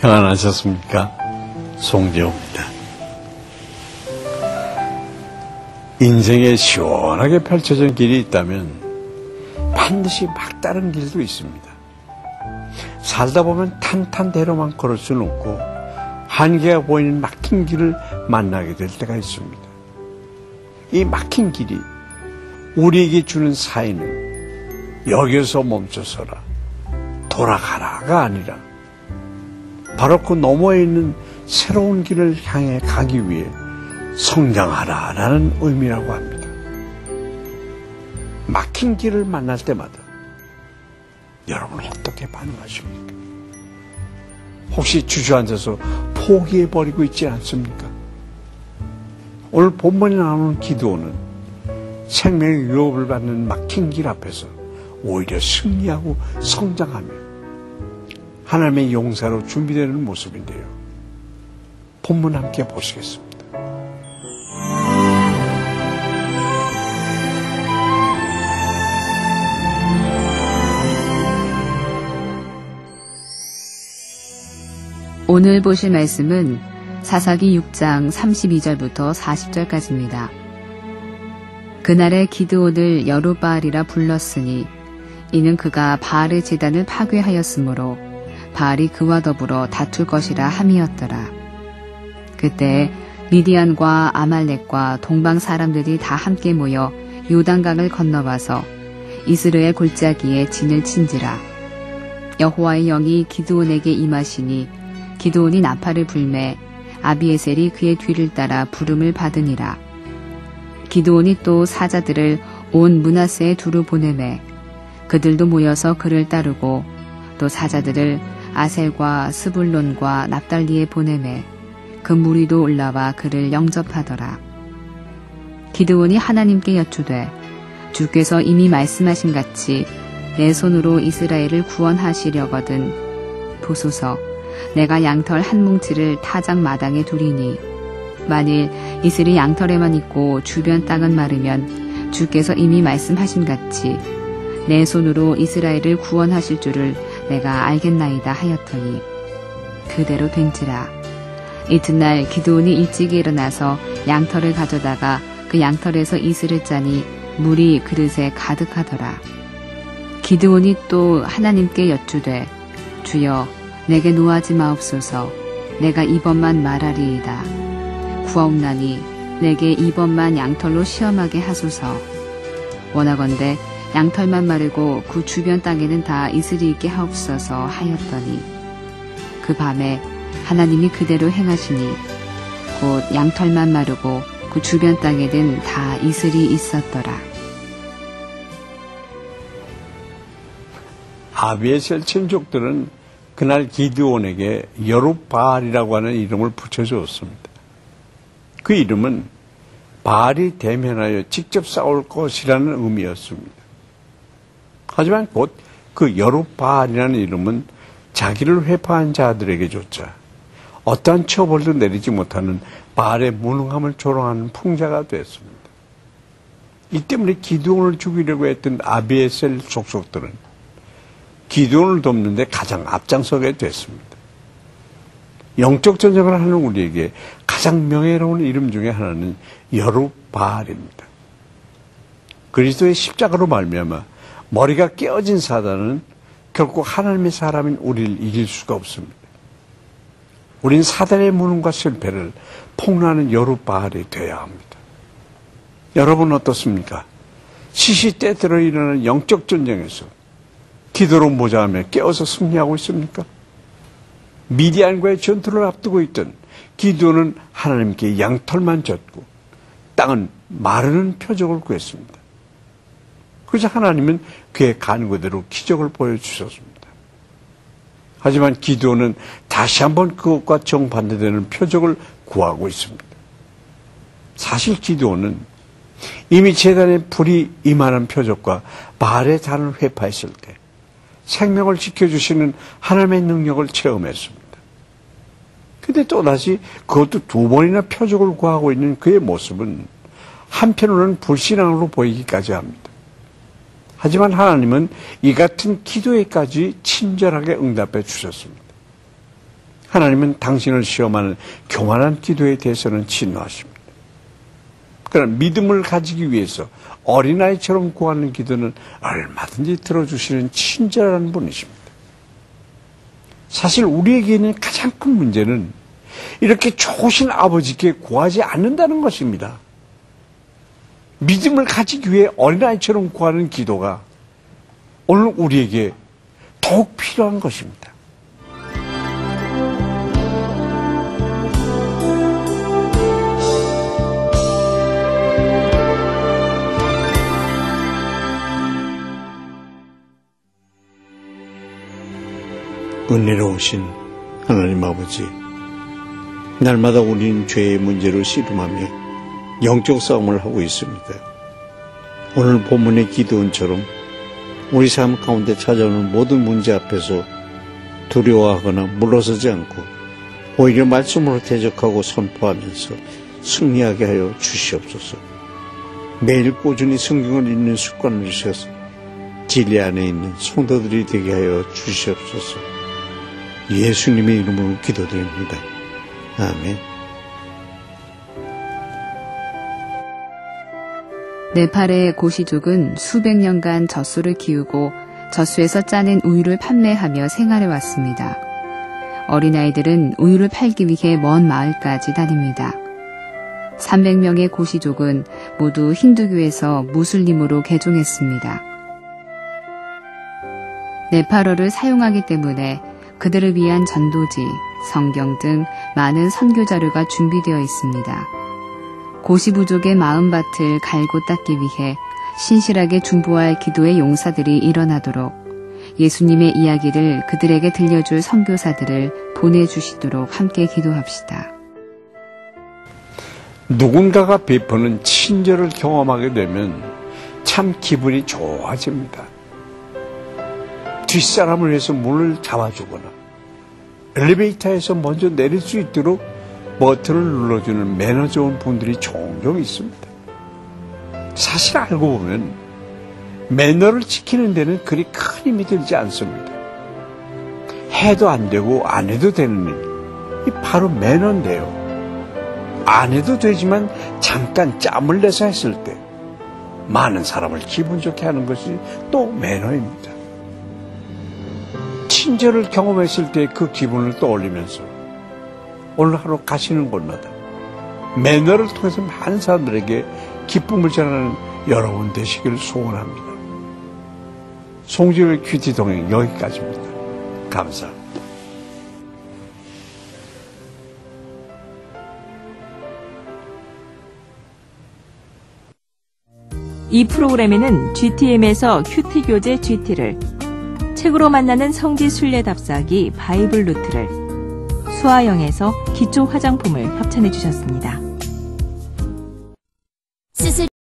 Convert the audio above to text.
평안하셨습니까? 송재호입니다. 인생에 시원하게 펼쳐진 길이 있다면 반드시 막다른 길도 있습니다. 살다 보면 탄탄대로만 걸을 수는 없고 한계가 보이는 막힌 길을 만나게 될 때가 있습니다. 이 막힌 길이 우리에게 주는 사인은 여기서 멈춰서라 돌아가라가 아니라 바로 그 너머에 있는 새로운 길을 향해 가기 위해 성장하라라는 의미라고 합니다. 막힌 길을 만날 때마다 여러분 어떻게 반응하십니까? 혹시 주저앉아서 포기해버리고 있지 않습니까? 오늘 본문에 나오는 기도는 생명의 유업을 받는 막힌 길 앞에서 오히려 승리하고 성장하며 하나님의 용사로 준비되는 모습인데요. 본문 함께 보시겠습니다. 오늘 보실 말씀은 사사기 6장 32절부터 40절까지입니다. 그날에 기드온을 여루바알이라 불렀으니 이는 그가 바알의 재단을 파괴하였으므로 바알이 그와 더불어 다툴 것이라 함이었더라. 그때 미디안과 아말렉과 동방 사람들이 다 함께 모여 요단강을 건너와서 이스라엘 골짜기에 진을 친지라. 여호와의 영이 기드온에게 임하시니 기드온이 나팔을 불매 아비에셀이 그의 뒤를 따라 부름을 받으니라. 기드온이 또 사자들을 온 문하세에 두루 보내매 그들도 모여서 그를 따르고 또 사자들을 아셀과 스불론과 납달리에 보내매 그 무리도 올라와 그를 영접하더라. 기드온이 하나님께 여쭈되 주께서 이미 말씀하신 같이 내 손으로 이스라엘을 구원하시려거든 보소서 내가 양털 한 뭉치를 타작 마당에 두리니 만일 이슬이 양털에만 있고 주변 땅은 마르면 주께서 이미 말씀하신 같이 내 손으로 이스라엘을 구원하실 줄을 내가 알겠나이다 하였더니 그대로 된지라 이튿날 기도온이 일찍이 일어나서 양털을 가져다가 그 양털에서 이슬을 짜니 물이 그릇에 가득하더라 기드온이 또 하나님께 여쭈되 주여 내게 노하지 마옵소서 내가 이번만 말하리이다. 구하옵나니 내게 이번만 양털로 시험하게 하소서. 원하건대 양털만 마르고 그 주변 땅에는 다 이슬이 있게 하옵소서 하였더니 그 밤에 하나님이 그대로 행하시니 곧 양털만 마르고 그 주변 땅에는 다 이슬이 있었더라. 아비에셀 친족들은 그날 기드온에게 여룻바알이라고 하는 이름을 붙여주었습니다. 그 이름은 바알이 대면하여 직접 싸울 것이라는 의미였습니다. 하지만 곧 그 여룻바알이라는 이름은 자기를 회파한 자들에게조차 어떠한 처벌도 내리지 못하는 바알의 무능함을 조롱하는 풍자가 됐습니다. 이 때문에 기드온을 죽이려고 했던 아비에셀 족속들은 기도를 돕는데 가장 앞장서게 됐습니다. 영적 전쟁을 하는 우리에게 가장 명예로운 이름 중에 하나는 여루바알입니다. 그리스도의 십자가로 말미암아 머리가 깨어진 사단은 결국 하나님의 사람인 우리를 이길 수가 없습니다. 우린 사단의 무능과 실패를 폭로하는 여루바알이 되어야 합니다. 여러분 어떻습니까? 시시때때로 일어나는 영적 전쟁에서 기도로 모자하며 깨어서 승리하고 있습니까? 미디안과의 전투를 앞두고 있던 기도는 하나님께 양털만 졌고 땅은 마르는 표적을 구했습니다. 그래서 하나님은 그의 간구대로 기적을 보여주셨습니다. 하지만 기도는 다시 한번 그것과 정반대되는 표적을 구하고 있습니다. 사실 기도는 이미 재단에 불이 임하는 표적과 말의 잔을 회파했을 때 생명을 지켜주시는 하나님의 능력을 체험했습니다. 근데 또다시 그것도 두 번이나 표적을 구하고 있는 그의 모습은 한편으로는 불신앙으로 보이기까지 합니다. 하지만 하나님은 이 같은 기도에까지 친절하게 응답해 주셨습니다. 하나님은 당신을 시험하는 교만한 기도에 대해서는 진노하십니다. 그러나 믿음을 가지기 위해서 어린아이처럼 구하는 기도는 얼마든지 들어주시는 친절한 분이십니다. 사실 우리에게 있는 가장 큰 문제는 이렇게 좋으신 아버지께 구하지 않는다는 것입니다. 믿음을 가지기 위해 어린아이처럼 구하는 기도가 오늘 우리에게 더욱 필요한 것입니다. 은혜로우신 하나님 아버지, 날마다 우리는 죄의 문제로 씨름하며 영적 싸움을 하고 있습니다. 오늘 본문의 기도원처럼 우리 삶 가운데 찾아오는 모든 문제 앞에서 두려워하거나 물러서지 않고 오히려 말씀으로 대적하고 선포하면서 승리하게 하여 주시옵소서. 매일 꾸준히 성경을 읽는 습관을 주셔서 진리 안에 있는 성도들이 되게 하여 주시옵소서. 예수님의 이름으로 기도드립니다. 아멘. 네팔의 고시족은 수백 년간 젖소를 키우고 젖소에서 짜낸 우유를 판매하며 생활해 왔습니다. 어린아이들은 우유를 팔기 위해 먼 마을까지 다닙니다. 300명의 고시족은 모두 힌두교에서 무슬림으로 개종했습니다. 네팔어를 사용하기 때문에 그들을 위한 전도지, 성경 등 많은 선교 자료가 준비되어 있습니다. 고시부족의 마음밭을 갈고 닦기 위해 신실하게 중보할 기도의 용사들이 일어나도록 예수님의 이야기를 그들에게 들려줄 선교사들을 보내주시도록 함께 기도합시다. 누군가가 베푸는 친절을 경험하게 되면 참 기분이 좋아집니다. 뒷사람을 위해서 문을 잡아주거나 엘리베이터에서 먼저 내릴 수 있도록 버튼을 눌러주는 매너 좋은 분들이 종종 있습니다. 사실 알고 보면 매너를 지키는 데는 그리 큰 힘이 들지 않습니다. 해도 안 되고 안 해도 되는 일. 이 바로 매너인데요. 안 해도 되지만 잠깐 짬을 내서 했을 때 많은 사람을 기분 좋게 하는 것이 또 매너입니다. 친절을 경험했을 때 그 기분을 떠올리면서 오늘 하루 가시는 곳마다 매너를 통해서 많은 사람들에게 기쁨을 전하는 여러분 되시기를 소원합니다. 송지의 큐티 동행 여기까지입니다. 감사합니다. 이 프로그램에는 GTM에서 큐티 교재 GT를 책으로 만나는 성지 순례 답사기 바이블 루트를 수아영에서 기초 화장품을 협찬해 주셨습니다.